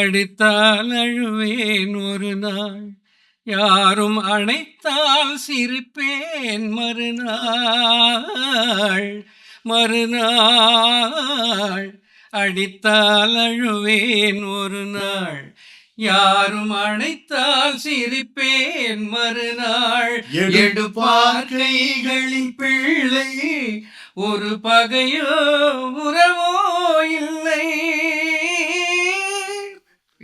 அடித்தால் அழுவேன் ஒரு நாள் யாரும் அணைத்தால் சிரிப்பேன் மறுநாள். மறுநாள் அடித்தால் அழுவேன் ஒரு நாள் யாரும் அணைத்தால் சிரிப்பேன் மறுநாள். எடுப்பார் கைகளின் பிள்ளை ஒரு பகையோ உறவோ இல்லை.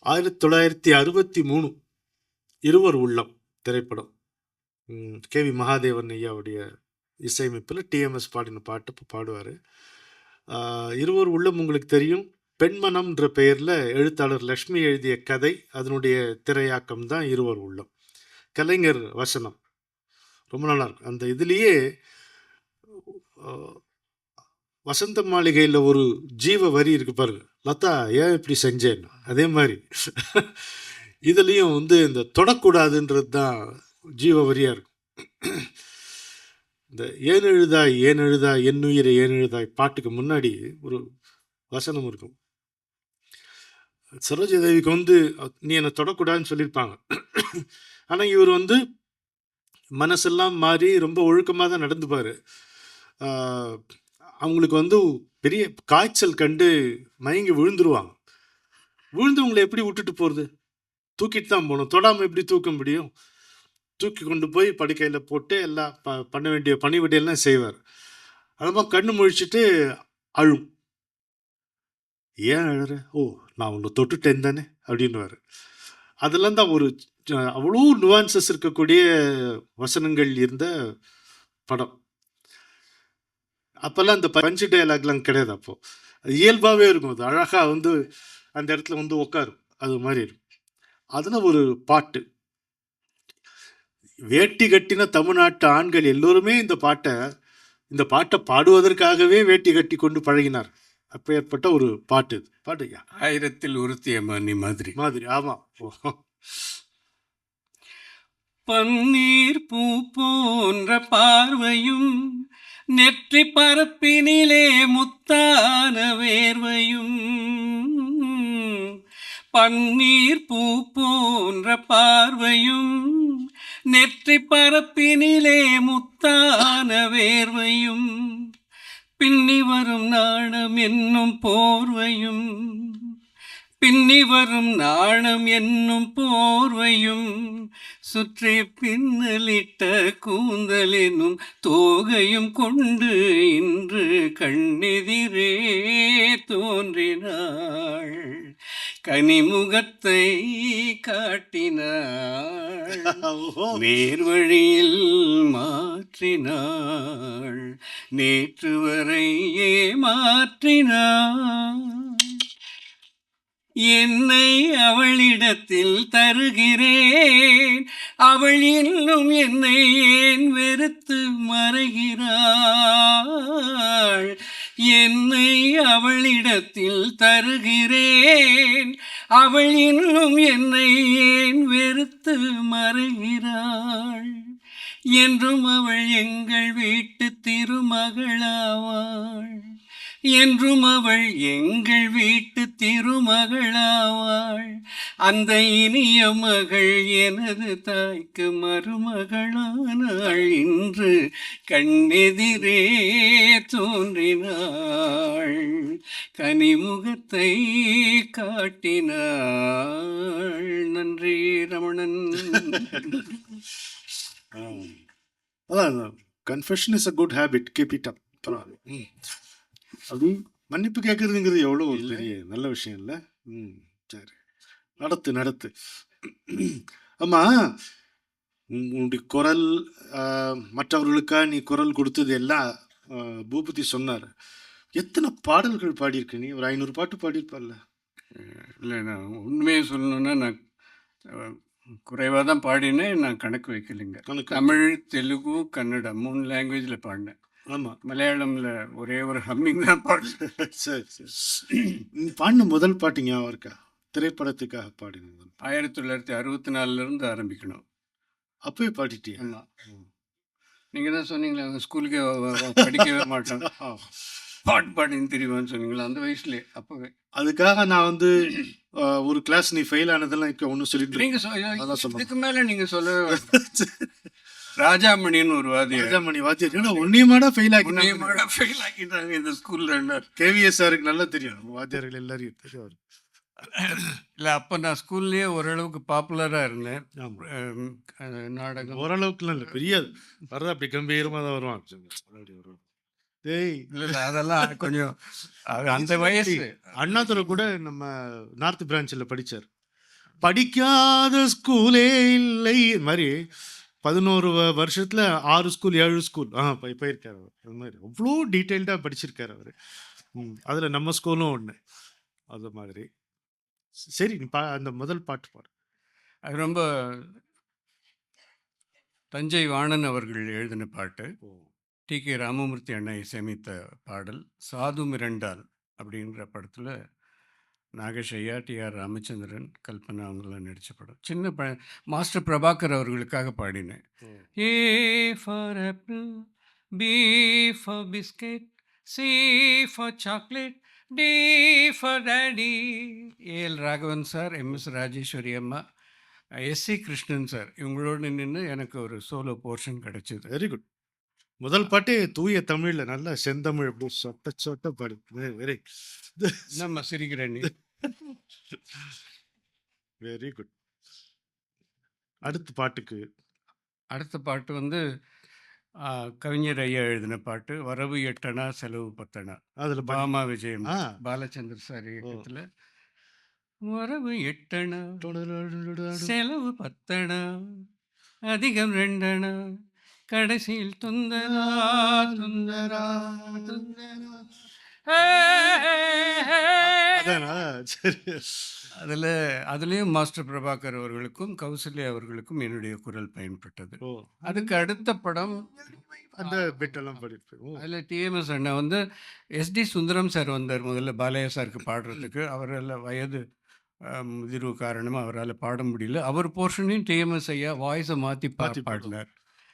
ஆயிரத்தி தொள்ளாயிரத்தி அறுபத்தி மூணு. இருவர் உள்ளம் திரைப்படம். கே வி மகாதேவன் ஐயாவுடைய இசையமைப்பில் டிஎம்எஸ் பாடின பாட்டு இப்போ பாடுவார். இருவர் உள்ளம் உங்களுக்கு தெரியும். பெண்மனம்ன்ற பெயரில் எழுத்தாளர் லக்ஷ்மி எழுதிய கதை அதனுடைய திரையாக்கம் தான் இருவர் உள்ளம். கலைஞர் வசனம். ரொம்ப நல்லா இருக்கும். அந்த இதுலேயே வசந்த மாளிகையில் ஒரு ஜீவ வரி இருக்கு பாருங்க. லதா ஏன் இப்படி செஞ்சேன்னு அதே மாதிரி. இதுலேயும் வந்து இந்த தொடக்கூடாதுன்றது தான் ஜீவ வரியாக இருக்கும். இந்த ஏன் எழுதாய் ஏன் எழுதாய் என்னுயிரை ஏன் எழுதாய் பாட்டுக்கு முன்னாடி ஒரு வசனம் இருக்கும். சரோஜா தேவிக்கு வந்து நீ என்னை தொடக்கூடாதுன்னு சொல்லியிருப்பாங்க. ஆனால் இவர் வந்து மனசெல்லாம் மாறி ரொம்ப ஒழுக்கமாக தான் நடந்துப்பார். அவங்களுக்கு வந்து பெரிய காய்ச்சல் கண்டு மயங்கி விழுந்துருவாங்க. விழுந்தவங்களை எப்படி விட்டுட்டு போகிறது தூக்கிட்டு தான் போகணும். தொடாமல் எப்படி தூக்க முடியும்? தூக்கி கொண்டு போய் படுக்கையில் போட்டு எல்லாம் ப பண்ண வேண்டிய பணிவிடையெல்லாம் செய்வார். அதுமாதிரி கண்ணு முழிச்சுட்டு அழும். ஏன் அழுற? ஓ நான் உன்னை தொட்டுட்டேன் தானே? அப்படின்னுவார். அதெல்லாம் தான் ஒரு அவ்வளோ நுவான்சஸ் இருக்கக்கூடிய வசனங்கள் இருந்த படம். அப்போல்லாம் இந்த பஞ்சு டயலாக்லாம் கிடையாது அப்போ. அது இயல்பாகவே இருக்கும். அது அழகாக வந்து அந்த இடத்துல வந்து உட்காரும் அது மாதிரி இருக்கும். அதில் ஒரு பாட்டு. வேட்டி கட்டின தமிழ்நாட்டு ஆண்கள் எல்லோருமே இந்த பாட்டை இந்த பாட்டை பாடுவதற்காகவே வேட்டி கட்டி கொண்டு பழகினார். அப்போ ஏற்பட்ட ஒரு பாட்டு இது. பாட்டு ஆயிரத்தில் ஒருத்திய மணி மாதிரி. மாதிரி ஆமாம் பன்னீர் பூ போன்ற பார்வையும் நெற்றி பரப்பினிலே முத்தான வேர்வையும் பன்னீர் பூ போன்ற பார்வையும் நெற்றி பரப்பினிலே முத்தான வேர்வையும் பின்னி வரும் நாணம் என்னும் போர்வையும் பின்னி வரும் நாணம் என்னும் போர்வையும் சுற்றி பின்னலிட்ட கூந்தலெனும் தோகையும் கொண்டு இன்று கண்ணெதிரே தோன்றினாள். கனிமுகத்தை காட்டினாள். நேர்வழியில் மாற்றினாள். நேற்று வரை ஏமாற்றினாள் என்னை அவளிடத்தில் தருகிறேன். அவள் இன்னும் என்னை ஏன் வெறுத்து மறைகிறாள்? என்னை அவளிடத்தில் தருகிறேன். அவள் இன்னும் என்னை ஏன் வெறுத்து மறைகிறாள்? என்றும் அவள் எங்கள் வீட்டு திருமகளாவாள். என்றும் அவள் எங்கள் வீட்டு திருமகளாவாள். அந்த இனிய மகள் எனது தாய்க்கு மருமகளானாள். இன்று கண்ணெதிரே தோன்றினாள். கனிமுகத்தை காட்டினாள். நன்றி Ramanan. Confession is a good habit keep it up பரவாயில்ல அது மன்னிப்பு கேட்கறதுங்கிறது எவ்வளோ ஒரு பெரிய நல்ல விஷயம் இல்லை? ம் சரி. நடத்து நடத்து. ஆமா உன்- உன்னுடைய குரல் மற்றவர்களுக்காக நீ குரல் கொடுத்தது எல்லாம் பூபதி சொன்னார். எத்தனை பாடல்கள் பாடியிருக்க நீ? ஒரு ஐநூறு பாட்டு பாடியிருப்பார்ல இல்லை நான் உண்மையை சொல்லணும்னா நான் குறைவாக தான் பாடினேன். நான் கணக்கு வைக்கலைங்க. தமிழ் தெலுங்கு கன்னடம் மூணு லாங்குவேஜில் பாடினேன். ஆமாம் மலையாளம்ல ஒரே ஒரு ஹம்மிங் தான் பாடினேன் சரி சரி. நீ பாடின முதல் பாட்டு ஞாபகம் இருக்கா? திரைப்படத்துக்காக பாடினது ஆயிரத்தி தொள்ளாயிரத்தி அறுபத்தி நாலுலேருந்து ஆரம்பிக்கணும். அப்பவே பாடிட்டியா? ஆமாம் நீங்க தான் சொன்னீங்களே ஸ்கூலுக்கே படிக்கவே மாட்டோம். பாட்டு பாடின்னு தெரியுமான்னு சொன்னீங்களா அந்த வயசுலயே அப்பவே. அதுக்காக நான் வந்து ஒரு கிளாஸ் நீ ஃபெயில் ஆனதெல்லாம் இங்க ஒன்றும் சொல்லிட்டு நீங்க சொ- அதான் சொன்னோம். இதுக்கு மேல நீங்க சொல்லவே வேண்டாம். ராஜாமணின்னு ஒரு வாதியார் ராஜாமணி வாத்தியார். ஏன்னா ஒன்னியமாடா ஃபெயில் ஆக்கி உன்னையமாடா fail ஆக்கிட்டாங்க இந்த ஸ்கூல்ல கேவிஎஸ் சாருக்கு நல்லா தெரியும். வாத்தியார்கள் எல்லாரையும் தெரியும். இல்ல அப்ப நான் ஸ்கூல்லயே ஓரளவுக்கு பாப்புலரா இருந்தேன். நாடகம். ஓரளவுக்குலாம் இல்லை பெரிய வர்றது அப்படி கம்பீரமா தான் வருவான். டேய். இல்ல இல்ல அதெல்லாம் கொஞ்சம் அந்த வயசு. அண்ணாதுரை கூட நம்ம நார்த் பிரான்ச்சில் படிச்சார். படிக்காத ஸ்கூலே இல்லை. மாதிரி பதினோரு வருஷத்துல ஆறு ஸ்கூல் ஏழு ஸ்கூல். ஆ போய் போயிருக்காரு அவர். அது மாதிரி அவ்வளோ டீட்டெயில்டாக படிச்சிருக்காரு அவர். அதில் நம்ம ஸ்கூலும் ஒன்று அது மாதிரி. சரி நீ பா அந்த முதல் பாட்டு பாடு. அது ரொம்ப தஞ்சை வாணன் அவர்கள் எழுதின பாட்டு. டி கே ராமமூர்த்தி அண்ணா இசையமைத்த பாடல் சாது மிரண்டால் அப்படின்ற படத்தில் நாகேஷ் ஐயா டி ஆர் ராமச்சந்திரன் கல்பனா அவங்களாம் நடித்த படம். சின்ன ப மாஸ்டர் பிரபாகர் அவர்களுக்காக பாடினேன். A for apple B for biscuit C for chocolate D for daddy AL Raghavan sir MS Rajeswari அம்மா எஸ்சி கிருஷ்ணன் சார் இவங்களோட நின்று எனக்கு ஒரு சோலோ போர்ஷன் கிடைச்சிது. வெரி குட் முதல் பாட்டே தூய தமிழ்ல நல்லா செந்தமிழ் அப்படி சொட்ட சொட்ட பாடு. வெரி நம்ம சிரிக்கிறேன் நீ? வெரி குட் அடுத்த பாட்டுக்கு. அடுத்த பாட்டு வந்து கவிஞர் ஐயா எழுதின பாட்டு வரவு எட்டனா செலவு பத்தனா? அதுல பாமா விஜயம். பாலச்சந்தர் சார் இயக்கத்தில் வரவு எட்டனா. செலவு பத்தனா அதிகம் ரெண்டனா கடைசியில் துந்தரா துந்தரா துந்தரா. அதில் அதுலேயும் மாஸ்டர் பிரபாகர் அவர்களுக்கும் கௌசல்யா அவர்களுக்கும் என்னுடைய குரல் பயன்பட்டது. அதுக்கு அடுத்த படம் அந்த பெட்டெல்லாம் படிப்பேன் ஓ. அதில் டிஎம்எஸ் அண்ணா வந்து எஸ்டி சுந்தரம் சார் வந்தார் முதல்ல பாலையா சாருக்கு பாடுறதுக்கு. அவரால் வயது முதிர்வு காரணமாக அவரால் பாட முடியல. அவர் போர்ஷனையும் டிஎம்எஸ் ஐயா வாய்ஸை மாற்றி பாடினார்.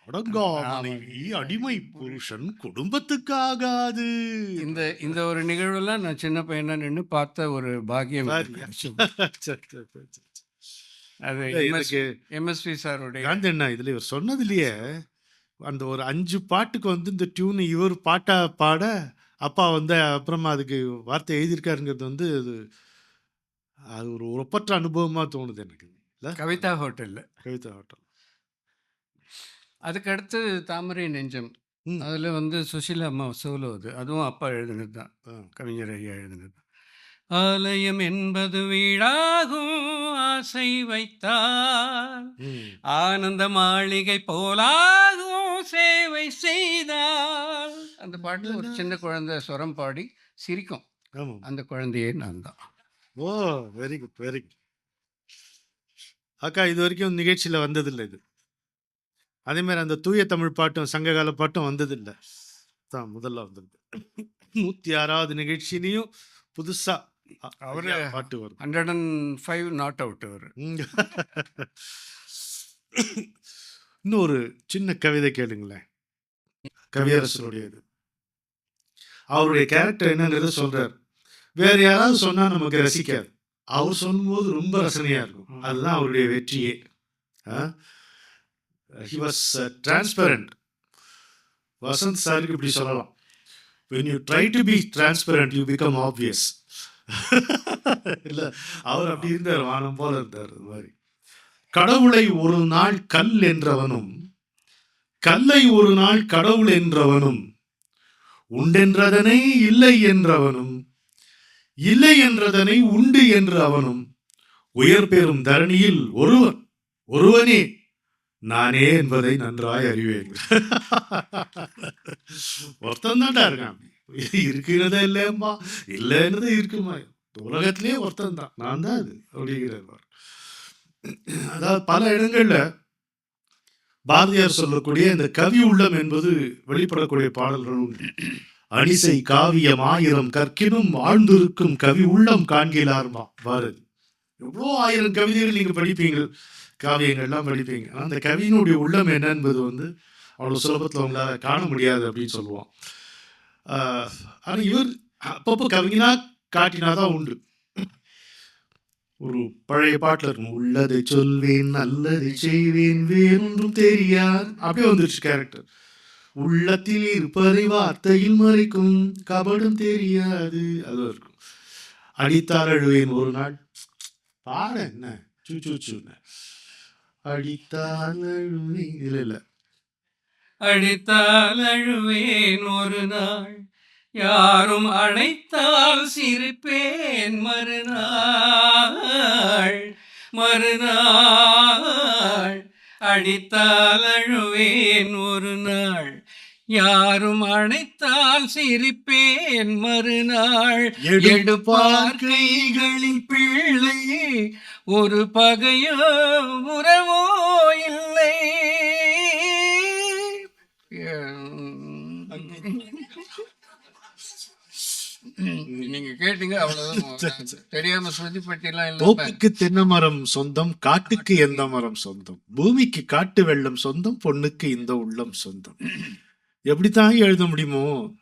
அடங்கா. மனைவி அடிமை புருஷன் குடும்பத்துக்காகாது. இந்த இந்த ஒரு நிகழ்வெல்லாம் நான் சின்ன பையனா நின்று பார்த்த ஒரு பாக்கியம். அது எம்எஸ்வி சாருடைய காந்தி அண்ணா இதுல இவர் சொன்னதுலயே அந்த ஒரு அஞ்சு பாட்டுக்கு வந்து இந்த டியூன் இவர் பாட்டா பாட அப்பா வந்து அப்புறமா அதுக்கு வார்த்தை எழுதியிருக்காருங்கிறது வந்து அது அது ஒரு ஒப்பற்ற அனுபவமா தோணுது எனக்கு. கவிதா ஹோட்டலில். கவிதா ஹோட்டல். அதுக்கு அடுத்து தாமரை நெஞ்சம். ம். அதில் வந்து சுஷீலா அம்மா சோலோ அது. அதுவும் அப்பா எழுதினது தான். ஆ. கவிஞர் ஐயா எழுதினது ஆலயம் என்பது வீடாகும் ஆசை வைத்தால். ம். ஆனந்த மாளிகை போலாகும் சேவை செய்தால். அந்த பாட்டில் ஒரு சின்ன குழந்தை சுரம் பாடி சிரிக்கும். அந்த குழந்தையே நான் தான். Oh very good very good. அக்கா இது வரைக்கும் நிகழ்ச்சியில வந்ததில்லை இது. அதே மாதிரி அந்த தூய தமிழ் பாட்டும் சங்ககால பாட்டும் வந்ததில்லை. தான் முதல்ல வந்தது. நூத்தி ஆறாவது நிகழ்ச்சியிலையும் புதுசா அ- அவரு பாட்டு வரும். Hundred and five not out அவர். ஒரு சின்ன கவிதை கேளுங்களேன். கவியரசருடையது. அவருடைய கேரக்டர் என்னங்கிறத சொல்றார். வேற யாராவது சொன்னா நமக்கு ரசிக்காது. அவர் சொல்லும்போது ரொம்ப ரசனையா இருக்கும். அதுதான் அவருடைய வெற்றியே. ஹி வாஸ் டிரான்ஸ்பரண்ட் வசந்த் சாருக்கு இப்படி சொல்லலாம். When you try to be transparent you become obvious இல்லை அவர் அப்படி இருந்தார் வானம் போல இருந்தார் அது மாதிரி. கடவுளை ஒரு நாள் கல் என்றவனும் கல்லை ஒரு நாள் கடவுள் என்றவனும் உண்டென்றதனை இல்லை என்றவனும் இல்லை என்றதனை உண்டு என்று அவனும் உயர் பெறும் தரணியில் ஒருவன் ஒருவனே நானே என்பதை நன்றாய் அறிவேன். ஒருத்தன் தான்டா இருக்கான். இருக்கிறதா இல்லையம்மா இல்லைன்றது இருக்குமா? உலகத்திலே ஒருத்தன் தான். நான் தான் அது அப்படிங்கிறார் அதாவது பல இடங்கள்ல பாரதியார் சொல்லக்கூடிய இந்த கவி உள்ளம் என்பது வெளிப்படக்கூடிய பாடல்கள் உண்டு. அணிசை காவியம் ஆயிரம் கற்கினும் வாழ்ந்திருக்கும் கவி உள்ளம் காண்கிறார்மா பாரதி. எவ்வளோ ஆயிரம் கவிதைகள் நீங்க படிப்பீங்க காவியங்கள்லாம் படிப்பீங்க ஆனா அந்த கவியினுடைய உள்ளம் என்ன என்பது வந்து அவ்வளோ சுலபத்தில் அவங்களால காண முடியாது அப்படின்னு சொல்லுவோம் ஆஹ் இவர் அப்பப்போ கவிஞனா காட்டினாதான் உண்டு ஒரு பழைய பாட்டில் இருக்கும் உள்ளதை சொல்வேன் நல்லதை செய்வேன் வேறொன்றும் தெரியாது அப்படியே வந்துருச்சு கேரக்டர் உள்ளத்தில் இருப்பதை வார்த்தையில் மறைக்கும் கபடும் தெரியாது அது இருக்கும் அடித்தால் அழுவேன் ஒரு நாள் பாட என்ன சூ சூ சூன்னு அடித்தால் அழுவேன் இல்ல இல்ல. அடித்தால் அழுவேன் ஒரு நாள். யாரும் அழைத்தால் சிரிப்பேன் மறுநாள். மறுநாள். அடித்தால் அழுவேன் ஒரு நாள். யாரும் அழைத்தால் சிரிப்பேன் மறுநாள். எடுப்பார் கைகளின் பிள்ளை. ஒரு பகையோ உறவோ இல்லை. நீங்க கேட்டீங்க அவ்வளவுதான். தெரியாம ஸ்ருதி பட்டியெல்லாம் தோப்புக்கு தென்னை மரம் சொந்தம் காட்டுக்கு எந்த மரம் சொந்தம்? பூமிக்கு காட்டு வெள்ளம் சொந்தம் பொண்ணுக்கு இந்த உள்ளம் சொந்தம். எப்படித்தான் எழுத முடியுமோ?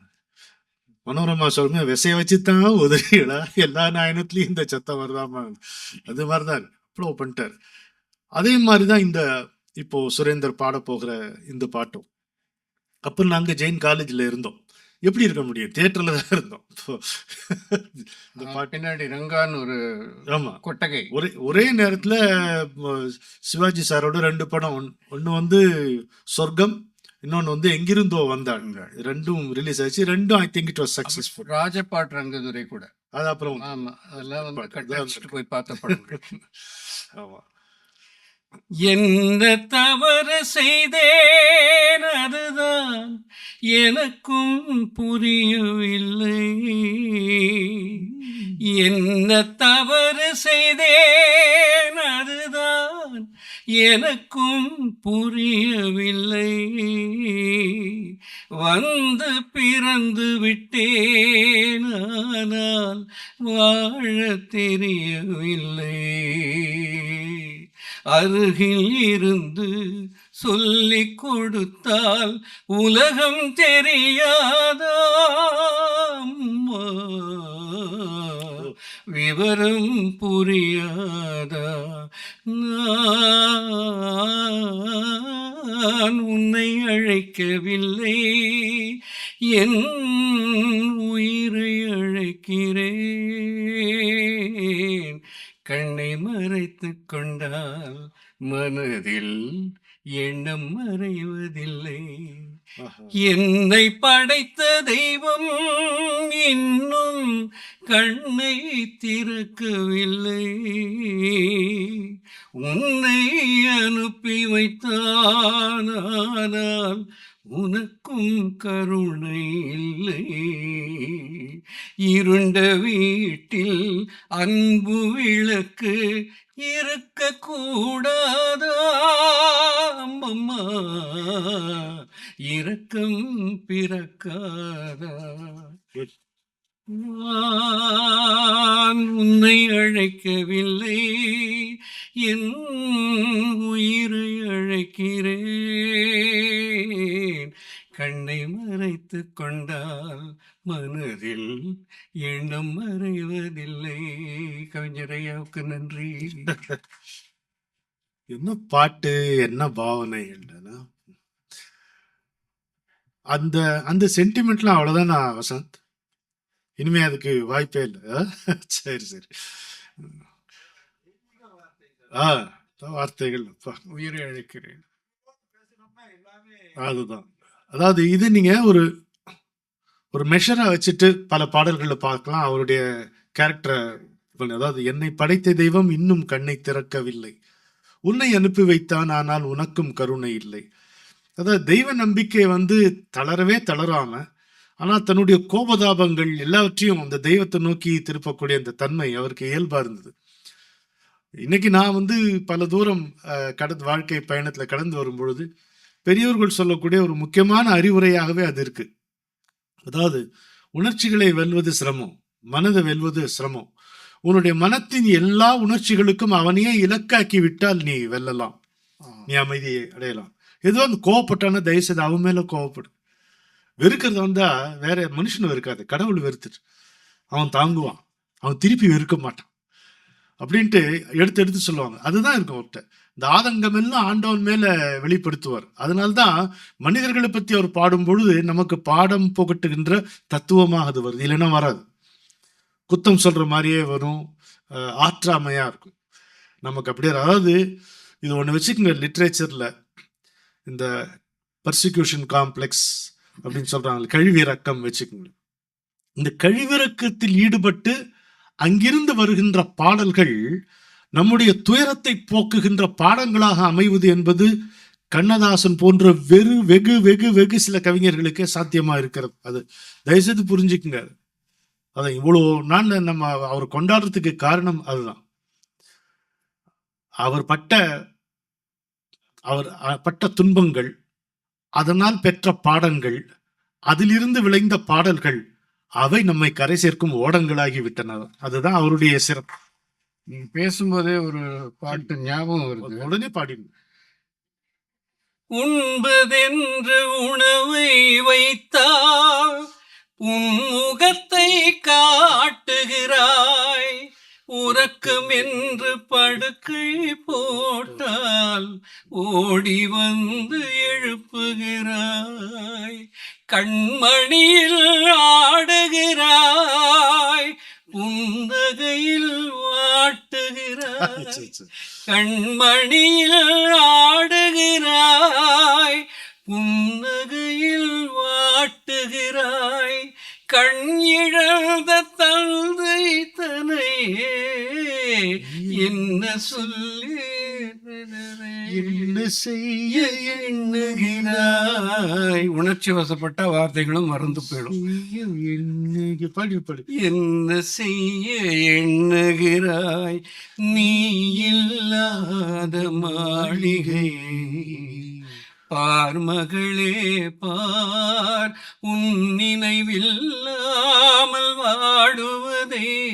மனோரமா சொல்லுங்க. விசைய வச்சுதான் உதவிகளா? எல்லா நாயனத்துலயும் இந்த சத்தம் வருதாமா? அது மாதிரிதான். அவ்வளோ பண்ணிட்டார் அதே மாதிரிதான் இந்த இப்போ சுரேந்தர் பாட போகிற இந்த பாட்டும். அப்ப நாங்க ஜெயின் காலேஜ்ல இருந்தோம். எப்படி இருக்க முடியும்? தியேட்டர்ல தான் இருந்தோம். இந்த பின்னாடி ரங்கான்னு ஒரு ஆமா. கொட்டகை. ஒரே ஒரே நேரத்துல சிவாஜி சாரோட ரெண்டு படம். ஒன்- ஒண்ணு வந்து சொர்க்கம் இன்னொன்னு வந்து எங்கிருந்தோ வந்தாங்க. ரெண்டும் ரிலீஸ் ஆச்சு. ரெண்டும் I think it was successful Rajapart Rangadurai கூட. அது அப்புறம் ஆமா அதெல்லாம் வந்து போய் பார்த்த படம் ஆமா. எந்த தவறு செய்தேன் அதுதான் எனக்கும் புரியவில்லை. என்ன தவறு செய்தேன் அதுதான் எனக்கும் புரியவில்லை. வந்து பிறந்து விட்டேன் ஆனால் வாழ தெரியவில்லை. அருகில் இருந்து சொல்லி கொடுத்தால் உலகம் தெரியாதா அம்மா? விவரம் புரியாதா? நான் உன்னை அழைக்கவில்லை. என் உயிரை அழைக்கிறேன். கண்ணை மறைத்து கொண்டால் மனதில் எண்ணம் மறைவதில்லை. என்னை படைத்த தெய்வம் இன்னும் கண்ணை திறக்கவில்லை. உன்னை அனுப்பி வைத்தானால் உனக்கும் கருணை இல்லை. இருண்ட வீட்டில் அன்பு விளக்கு இருக்க கூடாதா அம்மம்மா இரக்கம் பிறக்காதா. நான் உன்னை அழைக்கவில்லை என் உயிரை அழைக்கிறேன். கண்ணை மறைத்துக் கொண்டால் மனதில் எண்ணம் மறைவதில்லை. கவிஞர் ஐயாவுக்கு நன்றி. என்ன பாட்டு என்ன பாவனை இல்லைன்னா அந்த அந்த சென்டிமெண்ட்லாம் அவ்வளவுதான் நான் வசந்த்? இனிமே அதுக்கு வாய்ப்பே இல்லை. ஆ? சரி சரி. ஆ வார்த்தைகள். அப்பா உயிரை அழைக்கிறேன். அதுதான். அதாவது இது நீங்க ஒரு ஒரு மெஷரா வச்சுட்டு பல பாடல்களில் பார்க்கலாம். அவருடைய கேரக்டரை அதாவது என்னை படைத்த தெய்வம் இன்னும் கண்ணை திறக்கவில்லை. உன்னை அனுப்பி வைத்தான் ஆனால் உனக்கும் கருணை இல்லை. அதாவது தெய்வ நம்பிக்கை வந்து தளரவே தளராம ஆனா தன்னுடைய கோபதாபங்கள் எல்லாவற்றையும் அந்த தெய்வத்தை நோக்கி திருப்பக்கூடிய அந்த தன்மை அவருக்கு இயல்பா இருந்தது. இன்னைக்கு நான் வந்து பல தூரம் கடந்து வாழ்க்கை பயணத்துல கடந்து வரும் பொழுது பெரியோர்கள் சொல்லக்கூடிய ஒரு முக்கியமான அறிவுரையாகவே அது இருக்கு. அதாவது உணர்ச்சிகளை வெல்வது சிரமம் மனதை வெல்வது சிரமம். உன்னுடைய மனத்தின் எல்லா உணர்ச்சிகளுக்கும் அவனையே இலக்காக்கி விட்டால் நீ வெல்லலாம். நீ அமைதியை அடையலாம். ஏதோ அந்த கோவப்பட்டானா தயவுசெய்து அவன் மேலே கோவப்படு. வெறுக்கிறது வந்தால் வேற மனுஷனை வெறுக்காது கடவுள் வெறுத்துட்டு. அவன் தாங்குவான். அவன் திருப்பி வெறுக்க மாட்டான். அப்படின்ட்டு எடுத்து எடுத்து சொல்லுவாங்க. அதுதான் இருக்கும் அவர்கிட்ட. இந்த ஆதங்கம் எல்லாம் ஆண்டவன் மேல வெளிப்படுத்துவார். அதனால்தான் மனிதர்களை பத்தி அவர் பாடும் பொழுது நமக்கு பாடம் புகட்டுகின்ற தத்துவமாக அது வருது. இல்லைன்னா வராது. குத்தம் சொல்ற மாதிரியே வரும். ஆற்றாமையாக ஆற்றாமையா இருக்கும். நமக்கு அப்படியே அதாவது இது ஒன்று வச்சுக்கோங்க லிட்ரேச்சரில் இந்த பர்சிக்யூஷன் காம்ப்ளெக்ஸ் அப்படின்னு சொல்கிறாங்க கழிவிறக்கம் வச்சுக்கோங்க. இந்த கழிவிறக்கத்தில் ஈடுபட்டு அங்கிருந்து வருகின்ற பாடல்கள் நம்முடைய துயரத்தை போக்குகின்ற பாடங்களாக அமைவது என்பது கண்ணதாசன் போன்ற வெறு வெகு வெகு வெகு சில கவிஞர்களுக்கே சாத்தியமா இருக்கிறது. அது தயவுசெய்து புரிஞ்சுக்குங்க. அதை இவ்வளோ நான் நம்ம அவர் கொண்டாடுறதுக்கு காரணம் அதுதான். அவர் பட்ட அவர் பட்ட துன்பங்கள் அதனால் பெற்ற பாடங்கள் அதிலிருந்து விளைந்த பாடல்கள் அவை நம்மை கரை சேர்க்கும் ஓடங்களாகி விட்டன. அதுதான் அவருடைய சிறப்பு. நீங்க பேசும்போதே ஒரு பாட்டு ஞாபகம் வருது. உடனே பாடினு உண்பதென்று உணவை வைத்தால் உன் முகத்தை காட்டுகிறாய். உறக்கம் என்று படுக்கை போட்டால் ஓடி வந்து எழுப்புகிறாய். கண்மணியில் ஆடுகிறாய் புந்தகையில் வாட்டுகிறாய். கண்மணியில் உணர்ச்சி வசப்பட்ட வார்த்தைகளும் மறந்து போயிடும். என்ன செய்ய எண்ணுகிறாய்? நீ இல்லாத மாளிகை. பார் மகளே பார். உன் நினைவில்லாமல் வாடுவதே.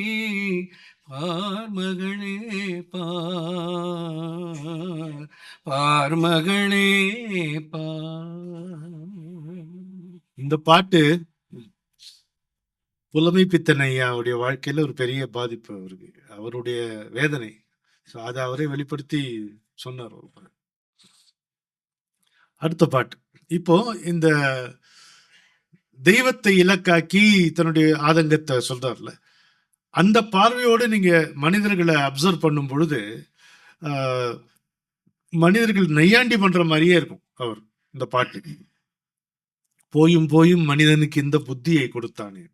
பார் மகளே பார். பார் மகளே பார். இந்த பாட்டு புலமை பித்தன் ஐயாவுடைய வாழ்க்கையில ஒரு பெரிய பாதிப்பு அவருக்கு அவருடைய வேதனை. ஸோ அதை அவரே வெளிப்படுத்தி சொன்னார் ஒரு அடுத்த பாட்டு. இப்போ இந்த தெய்வத்தை இலக்காக்கி தன்னுடைய ஆதங்கத்தை சொல்றாருல அந்த பார்வையோடு நீங்க மனிதர்களை அப்சர்வ் பண்ணும் பொழுது மனிதர்கள் நையாண்டி பண்ற மாதிரியே இருக்கும் அவர் இந்த பாட்டு போயும் போயும் மனிதனுக்கு இந்த புத்தியை கொடுத்தானே.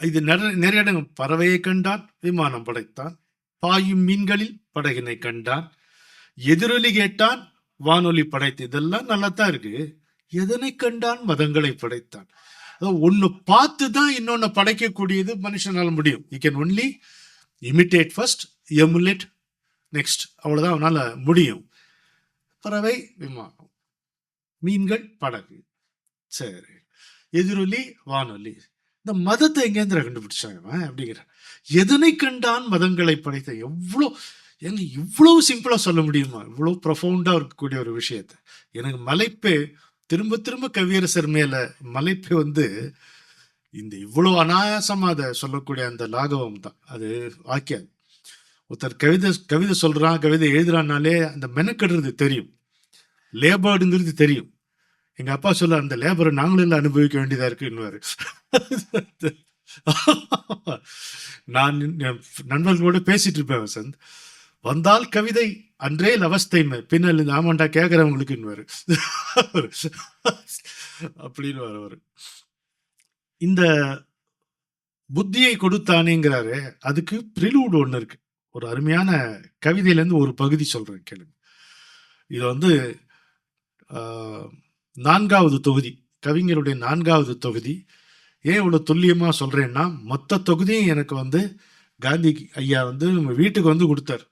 இது நிறைய இடங்கள் பறவையை கண்டான் விமானம் படைத்தான் பாயும் மீன்களில் படகினை கண்டான் எதிரொலி கேட்டான் வானொலி படைத்து இதெல்லாம் நல்லா தான் இருக்கு. எதனை கண்டான்? மதங்களை படைத்தான். அதாவது ஒன்னு பார்த்து தான் இன்னொன்னு படைக்கக்கூடியது மனுஷனால் முடியும். You can only imitate first emulate next அவ்வளவுதான் அவனால முடியும். பறவை விமானம் மீன்கள் படகு. சரி. எதிரொலி வானொலி. இந்த மதத்தை எங்கேந்திர கண்டுபிடிச்சாங்க அப்படிங்கிற. எதனை கண்டான் மதங்களை படைத்த? எவ்வளோ எங்க இவ்வளவு சிம்பிளா சொல்ல முடியுமா? இவ்வளவு ப்ரொஃபவுண்டாக இருக்கக்கூடிய ஒரு விஷயத்த. எனக்கு மலைப்பே திரும்ப திரும்ப கவியரசர் மேல மலைப்பு வந்து இந்த இவ்வளவு அனாயாசமா அதை சொல்லக்கூடிய அந்த லாகவம் தான். அது வாக்கியாது ஒருத்தர் கவிதை கவிதை சொல்றான் கவிதை எழுதுறான்னாலே அந்த மெனக்கெடுறது தெரியும். லேபர்டுங்கிறது தெரியும். எங்க அப்பா சொல்ல அந்த லேபரை நாங்களும் எல்லாம் அனுபவிக்க வேண்டியதா இருக்குன்னு நான் என் நண்பர்களோட பேசிட்டு இருப்பேன் வசந்த். வந்தால் கவிதை அன்றே அவஸ்தைமை பின்னல் இந்த ஆமாண்டா கேட்கறவங்களுக்கு அப்படின்னு அவர். இந்த புத்தியை கொடுத்தானேங்கிறாரு அதுக்கு ப்ரிலூட் ஒன்று இருக்கு. ஒரு அருமையான கவிதையிலேருந்து ஒரு பகுதி சொல்றேன் கேளுங்க. இது வந்து ஆஹ், நான்காவது தொகுதி கவிஞருடைய நான்காவது தொகுதி. ஏன் இவ்வளோ துல்லியமாக சொல்கிறேன்னா மொத்த தொகுதியும் எனக்கு வந்து காந்தி ஐயா வந்து நம்ம வீட்டுக்கு வந்து கொடுத்தாரு.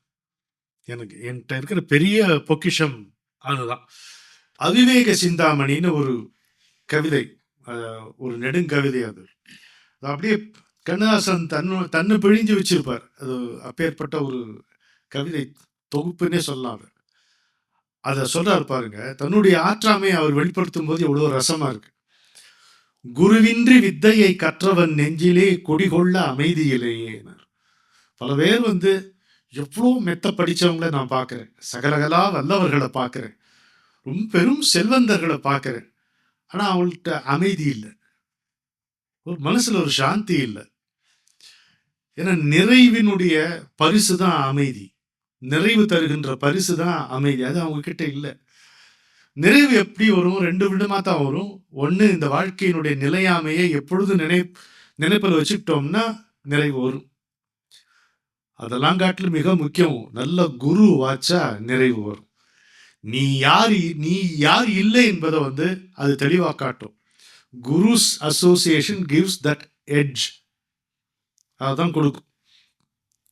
எனக்கு என்கிட்ட இருக்கிற பெரிய பொக்கிஷம் அதுதான். அவிவேக சிந்தாமணின்னு ஒரு கவிதை ஒரு நெடுங்கவிதை அது. அப்படியே கண்ணதாசன் தன்னு தன்னு பிழிஞ்சு வச்சிருப்பார். அது அப்பேற்பட்ட ஒரு கவிதை தொகுப்புன்னே சொல்லலாம் அவர் அதை சொல்றாரு பாருங்க. தன்னுடைய ஆற்றாமையை அவர் வெளிப்படுத்தும் போது எவ்வளோ ரசமா இருக்கு. குருவின்றி வித்தையை கற்றவன் நெஞ்சிலே கொடிகொள்ள அமைதியிலேயே பல பேர் வந்து எவ்வளோ மெத்த படித்தவங்கள நான் பார்க்குறேன் சகலகலா வல்லவர்களை பார்க்குறேன் ரொம்ப பெரும் செல்வந்தர்களை பார்க்குறேன் ஆனால் அவங்கள்ட்ட அமைதி இல்லை. ஒரு மனசில் ஒரு சாந்தி இல்லை. ஏன்னா நிறைவினுடைய பரிசு தான் அமைதி. நிறைவு தருகின்ற பரிசு தான் அமைதி. அது அவங்க கிட்ட இல்லை. நிறைவு எப்படி வரும்? ரெண்டு விடமாக தான் வரும். ஒன்று இந்த வாழ்க்கையினுடைய நிலையாமையை எப்பொழுது நினை நினைப்பில் வச்சுக்கிட்டோம்னா நிறைவு வரும். அதெல்லாம் காட்டிலும் மிக முக்கியம். நல்ல குரு வாச்சா நிறைவு வரும். நீ யார் நீ யார் இல்லை என்பதை வந்து அது தெளிவாக காட்டும். Guru's association gives that edge. அதுதான் கொடுக்கும்.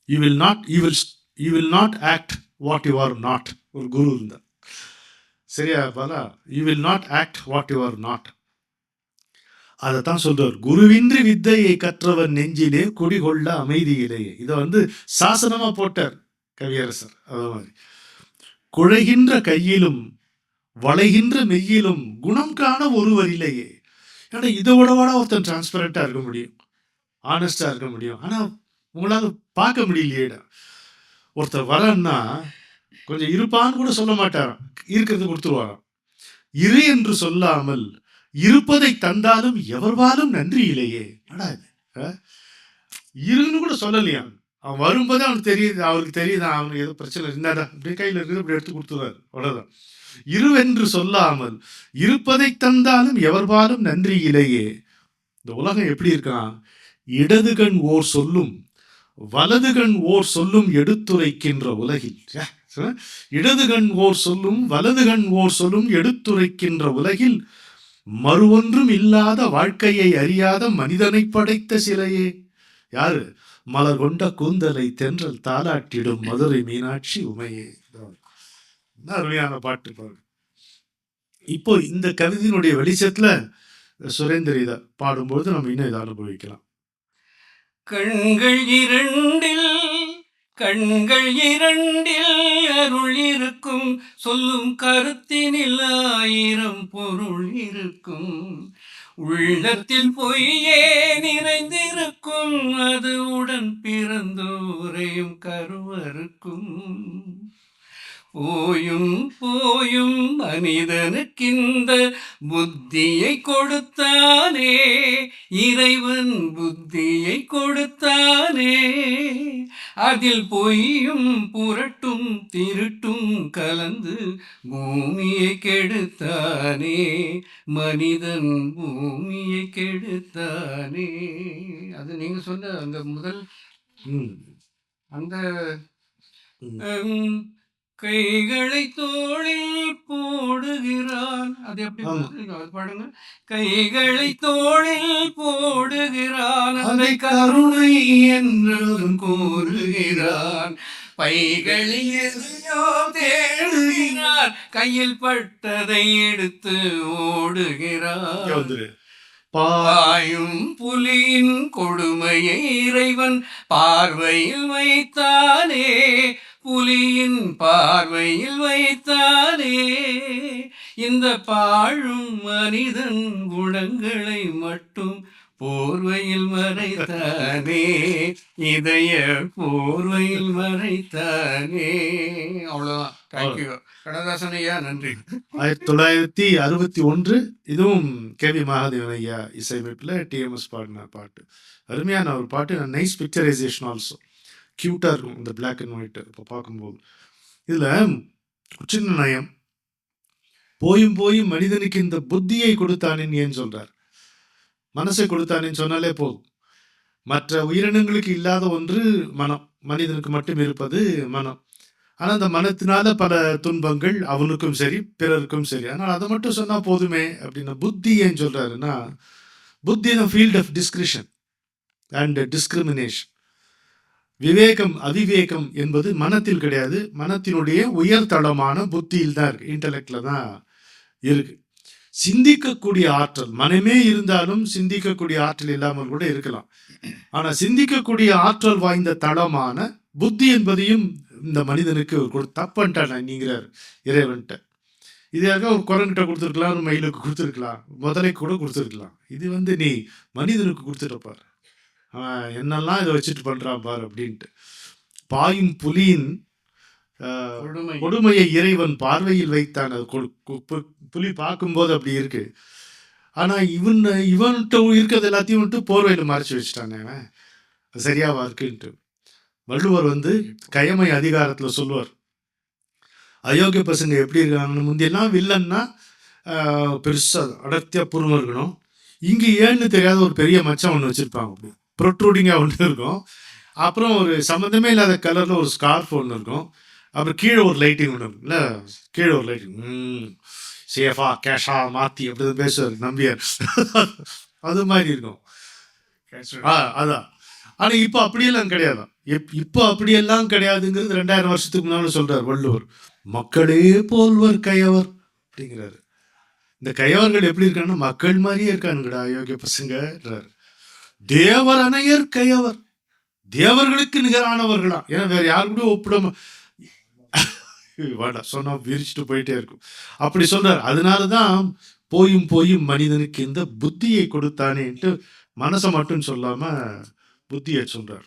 You will not you will you will not act what you are not ஒரு குரு இருந்தார். சரியா Bala? You will not act what you are not அதைத்தான் சொல்றார். குருவின்றி வித்தையை கற்றவன் நெஞ்சிலே குடிகொள்ள அமைதியிலேயே இதை வந்து சாசனமா போட்டார் கவியரசர். அது மாதிரி. குழைகின்ற கையிலும் வளைகின்ற மெய்யிலும் குணம் காண ஒருவர் இல்லையே. ஏன்னா இதை விடவாட ஒருத்தன் டிரான்ஸ்பரண்டா இருக்க முடியும். ஆனஸ்டா இருக்க முடியும். ஆனா உங்களால் பார்க்க முடியலையேடா. ஒருத்தர் வரன்னா கொஞ்சம் இருப்பான்னு கூட சொல்ல மாட்டாராம் இருக்கிறது கொடுத்துருவாராம். இரு என்று சொல்லாமல் இருப்பதை தந்தாலும் எவர்வாலும் நன்றி இல்லையே? அடா இது, ஆ? இருன்னு கூட சொல்லலையா? அவன் வரும்போதே அவனுக்கு தெரியுது அவருக்கு தெரியுது? அவனுக்கு ஏதோ பிரச்சனை இருந்தாடா? அப்படியே கையில் இருக்குது அப்படி எடுத்து கொடுத்துருவாரு. அவ்வளோதான் இருவென்று சொல்லாமல் இருப்பதை தந்தாலும் எவர்பாலும் நன்றி இல்லையே? இந்த உலகம் எப்படி இருக்கான்? இடது கண் ஓர் சொல்லும் வலது கண் ஓர் சொல்லும் எடுத்துரைக்கின்ற உலகில். ச்சே, இடது கண் ஓர் சொல்லும் வலது கண் ஓர் சொல்லும் எடுத்துரைக்கின்ற உலகில் மறுவொன்றும் இல்லாத வாழ்க்கையை அறியாத மனிதனை படைத்த சிலையே. யாரு? மலர் கொண்ட கூந்தலை தென்றல் தாளாட்டிடும் மதுரை மீனாட்சி உமையே. அருமையான பாட்டு பாருங்க. இப்போ இந்த கவிதையினுடைய வெளிச்சத்துல சுரேந்தர் இதை பாடும்போது நம்ம இன்னும் இதை அனுபவிக்கலாம். கண்கள் இரண்டில் கண்கள் இரண்டில் அருள் இருக்கும். சொல்லும் கருத்தினில் ஆயிரம் பொருள் இருக்கும். உள்ளத்தில் பொய்யே நிறைந்திருக்கும். அது உடன் பிறந்தோரையும் கருவருக்கும் போயும் போயும் மனிதனுக்கிந்த புத்தியை கொடுத்தானே இறைவன் புத்தியை கொடுத்தானே அதில் பொய்யும் புரட்டும் திருட்டும் கலந்து பூமியை கெடுத்தானே மனிதன் பூமியை கெடுத்தானே அது நீங்க சொன்ன அந்த முதல். அந்த கைகளை தோளில் போடுகிறான். அது எப்படி பாடுங்க கைகளை தோளில் போடுகிறான். அதை கருணை என்றும் கூறுகிறான். பைகளில் எதையோ தேடுகிறான். கையில் பட்டதை எடுத்து ஓடுகிறான். பாயும் புலியின் கொடுமையை இறைவன் பார்வையில் வைத்தானே. புலியின் பார்வையில் வைத்தானே இந்த பாழும் மனிதன் குணங்களை மட்டும் போர்வையில் மறைத்தானே இதய போர்வையில் மறைத்தானே. அவ்வளவுதான். தேங்க்யூ கண்ணதாசன் ஐயா நன்றி. ஆயிரத்தி தொள்ளாயிரத்தி அறுபத்தி ஒன்று இதுவும் கே வி மகாதேவன் ஐயா இசையமைப்பில் டிஎம்எஸ் பாடின பாட்டு. அருமையான ஒரு பாட்டு நைஸ் பிக்சரைசேஷன் ஆல்சோ க்யூட்டாக இருக்கும் இந்த பிளாக் அண்ட் ஒயிட் இப்போ பார்க்கும்போது. இதில் சின்ன நயம். போயும் போயும் மனிதனுக்கு இந்த புத்தியை கொடுத்தானேன்னு ஏன் சொல்கிறார் மனசை கொடுத்தானேன்னு சொன்னாலே போதும். மற்ற உயிரினங்களுக்கு இல்லாத ஒன்று மனம். மனிதனுக்கு மட்டும் இருப்பது மனம். ஆனால் அந்த மனத்தினால பல துன்பங்கள் அவனுக்கும் சரி பிறருக்கும் சரி. ஆனால் அதை மட்டும் சொன்னால் போதுமே அப்படின்னா புத்தி ஏன் சொல்கிறாருன்னா புத்தி field of discretion and discrimination விவேகம் அவிவேகம் என்பது மனத்தில் கிடையாது. மனத்தினுடைய உயர்தளமான புத்தியில் தான் இருக்கு. இன்டலெக்ட்ல தான் இருக்கு. சிந்திக்கக்கூடிய ஆற்றல் மனமே இருந்தாலும் சிந்திக்கக்கூடிய ஆற்றல் இல்லாமல் கூட இருக்கலாம். ஆனா சிந்திக்கக்கூடிய ஆற்றல் வாய்ந்த தளமான புத்தி என்பதையும் இந்த மனிதனுக்கு கொடு நீங்கிறார் இறைவன்ட்ட இதாக ஒரு குரங்கிட்ட கொடுத்துருக்கலாம் மயிலுக்கு கொடுத்துருக்கலாம் முதலை கூட கொடுத்துருக்கலாம். இது வந்து நீ மனிதனுக்கு கொடுத்துருப்பாரு அவன் என்னெல்லாம் இதை வச்சுட்டு பண்றான் பாரு அப்படின்ட்டு. பாயும் புலியின் கொடுமையை. இறைவன் பார்வையில் வைத்தான். அது புலி பார்க்கும்போது அப்படி இருக்கு. ஆனா இவன் இவன்கிட்ட இருக்கிறது எல்லாத்தையும் வந்துட்டு போர்வையில மறைச்சு வச்சுட்டானே அவன். சரியாவா இருக்குன்ட்டு. வள்ளுவர் வந்து கயமை அதிகாரத்துல சொல்லுவார். அயோக்கிய பசங்க எப்படி இருக்காங்கன்னு முந்தியெல்லாம் வில்லன்னா ஆஹ், பெருசா அடர்த்தியா புருவம் இருக்கணும் இங்க ஏன்னு தெரியாத ஒரு பெரிய மச்சம் ஒன்று வச்சிருப்பாங்க. அப்படி ப்ரொட்ரூடிங்காக ஒன்று இருக்கும். அப்புறம் ஒரு சம்மந்தமே இல்லாத கலரில் ஒரு ஸ்கார்ஃப் ஒன்று இருக்கும். அப்புறம் கீழே ஒரு லைட்டிங் ஒன்று இருக்குல்ல கீழே ஒரு லைட்டிங் ம். சேஃபா கேஷா மாற்றி அப்படி பேசுவார். நம்பியார். அது மாதிரி இருக்கும். ஆ அதான். ஆனால் இப்போ அப்படியெல்லாம் கிடையாது. எப் இப்போ அப்படியெல்லாம் கிடையாதுங்கிறது ரெண்டாயிரம் வருஷத்துக்கு முன்னாலும் சொல்றார் வள்ளுவர். மக்களே போல்வர் கையவர் அப்படிங்கிறாரு. இந்த கையவர்கள் எப்படி இருக்காங்கன்னா மக்கள் மாதிரியே இருக்கானுங்கடா யோகிய பசங்கன்றார் தேவர் கையவர் தேவர்களுக்கு நிகரானவர்களா ஏன்னா வேற யாரு கூட ஒப்பிடாம வாடா சொன்னா விரிச்சுட்டு போயிட்டே இருக்கும். அப்படி சொல்றார். அதனாலதான் போயும் போயும் மனிதனுக்கு இந்த புத்தியை கொடுத்தானேன்ட்டு மனசை மட்டும் சொல்லாம புத்தியை சொல்றார்.